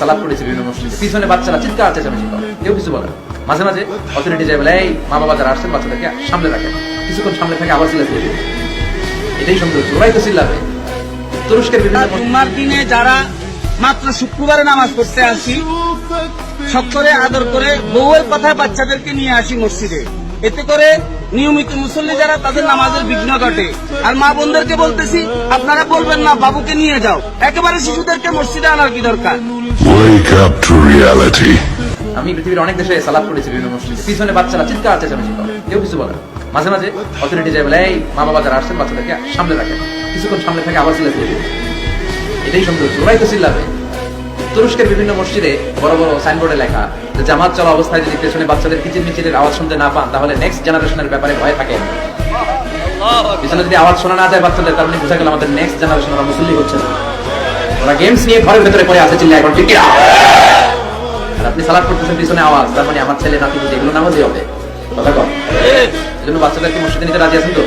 সালাদ করেছে বিভিন্ন মসজিদে পিছনে বাচ্চারা চিৎকার চেঁচামেচি করে। কেউ কিছু বলে মাঝে মাঝে অথরিটি যায় বলে এই মা বাবা যারা আসছেন বাচ্চাদেরকে সামনে রাখেন। কিছুক্ষণ সামনে থাকে আবার চিল্লা চিল্লি এটাই সৌন্দর্য ওরাই তো চিল্লাবে তুরস্কের বিভিন্ন জুম্মার দিনে যারা মাত্র শুক্রবারে নামাজ পড়তে আসি সত্তরে আদর করে বউয়ের কথা বাচ্চাদেরকে নিয়ে আসি মসজিদে। এতে করে নিয়মিত মুসল্লি যারা তাদের নামাজের বিঘ্ন ঘটে। আর মা বোনদেরকে বলতেছি আপনারা বলবেন না বাবুকে নিয়ে যাও। একেবারে শিশুদেরকে মসজিদে আনার কি দরকার. আমি পৃথিবীর অনেক দেশে সালাদ করেছি বিভিন্ন মসজিদে। পিছনে বাচ্চারা চিৎকার চেঁচামেচি করে। কেউ কিছু বলে মাঝে মাঝে অথরিটি যায় বলে এই মা বাবা যারা আসছেন বাচ্চাদেরকে সামনে রাখেন। কিছুক্ষণ সামনে থাকে আবার চিল্লা এটাই সৌন্দর্য ওরাই তো চিল্লাবে। তুরস্কের বিভিন্ন মসজিদে বড় বড় সাইনবোর্ডে লেখা যে জামাত চলা অবস্থায় যদি পেছনে বাচ্চাদের কিচির মিচিরের আওয়াজ শুনতে না পান তাহলে নেক্সট জেনারেশনের ব্যাপারে ভয় থাকে। পিছনে যদি আওয়াজ শোনা না যায় বাচ্চাদের তার মানে বোঝা গেল আমাদের নেক্সট জেনারেশন ওরা মুসল্লি হচ্ছে। ওরা গেমস নিয়ে ঘরের ভেতরে পড়ে আছে চিল্লা এখন ঠিক? আর আপনি সালাদ করতেছেন পিছনে আওয়াজ তার মানে আমার ছেলে নাতি বুঝে এগুলো নামাজই হবে। কথা কর এই জন্য বাচ্চাদেরকে মসজিদে নিতে রাজি আছেন তো।